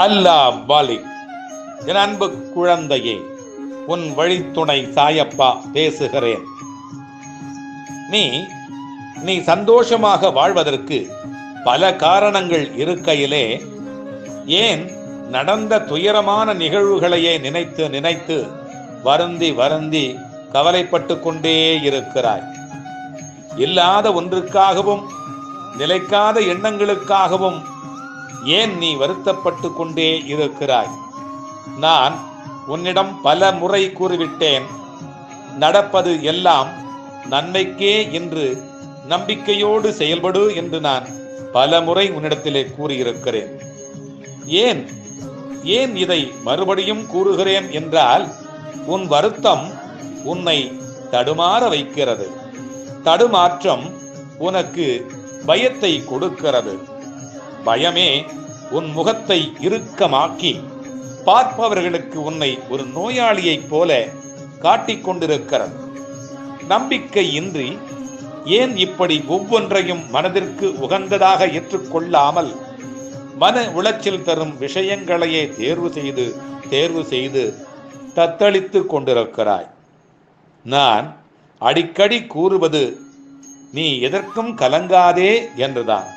அல்லாஹ் poly என் அன்பு குழந்தையே உன் வழித்துணை சாயப்பா பேசுகிறேன். நீ நீ சந்தோஷமாக வாழ்வதற்கு பல காரணங்கள் இருக்கையிலே ஏன் நடந்த துயரமான நிகழ்வுகளையே நினைத்து நினைத்து வருந்தி வருந்தி கவலைப்பட்டு கொண்டே இருக்கிறாய்? இல்லாத ஒன்றுக்காகவும் நிலைக்காத எண்ணங்களுக்காகவும் ஏன் நீ வருத்தப்பட்டு கொண்டே இருக்கிறாய்? நான் உன்னிடம் பல முறை கூறிவிட்டேன். நடப்பது எல்லாம் நன்மைக்கே என்று நம்பிக்கையோடு செயல்படு என்று நான் பல முறை உன்னிடத்திலே கூறியிருக்கிறேன். ஏன்? ஏன் இதை மறுபடியும் கூறுகிறேன் என்றால் உன் வருத்தம் உன்னை தடுமாற வைக்கிறது. தடுமாற்றம் உனக்கு பயத்தை கொடுக்கிறது. பயமே உன் முகத்தை இறுக்கமாக்கி பார்ப்பவர்களுக்கு உன்னை ஒரு நோயாளியைப் போல காட்டிக் கொண்டிருக்கிறது. நம்பிக்கை இன்றி ஏன் இப்படி ஒவ்வொன்றையும் மனதிற்கு உகந்ததாக ஏற்றுக்கொள்ளாமல் மன உளைச்சல் தரும் விஷயங்களையே தேர்வு செய்து தேர்வு செய்து தத்தளித்து கொண்டிருக்கிறாய்? நான் அடிக்கடி கூறுவது நீ எதற்கும் கலங்காதே என்றுதான்.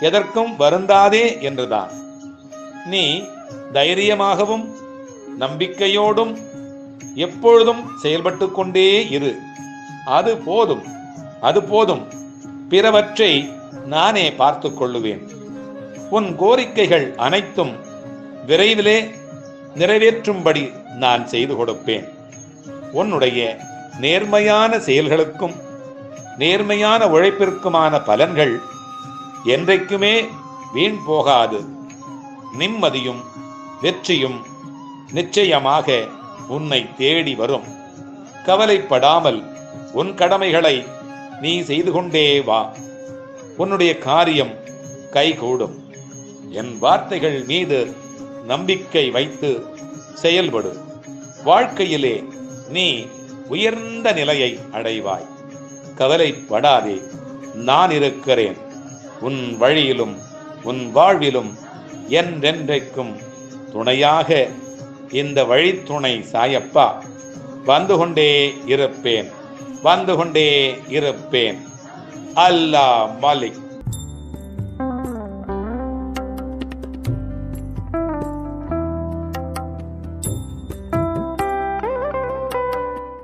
எதற்கும் வருந்தாதே என்றுதான். நீ தைரியமாகவும் நம்பிக்கையோடும் எப்பொழுதும் செயல்பட்டு கொண்டே இரு. அது போதும் அது போதும். பிறவற்றை நானே பார்த்து கொள்ளுவேன். உன் கோரிக்கைகள் அனைத்தும் விரைவிலே நிறைவேற்றும்படி நான் செய்து கொடுப்பேன். உன்னுடைய நேர்மையான செயல்களுக்கும் நேர்மையான உழைப்பிற்குமான பலன்கள் என்றைக்குமே வீண் போகாது. நிம்மதியும் வெற்றியும் நிச்சயமாக உன்னை தேடி வரும். கவலைப்படாமல் உன் கடமைகளை நீ செய்து கொண்டே வா. உன்னுடைய காரியம் கைகூடும். என் வார்த்தைகள் மீது நம்பிக்கை வைத்து செயல்படு. வாழ்க்கையிலே நீ உயர்ந்த நிலையை அடைவாய். கவலைப்படாதே நான் இருக்கிறேன். உன் வழியிலும் உன் வாழ்விலும் என்றென்றைக்கும் துணையாக இந்த வழித்துணை சாயப்பா. வந்து கொண்டே இருப்பேன் வந்து கொண்டே இருப்பேன். அல்லாஹ் மாலிக்.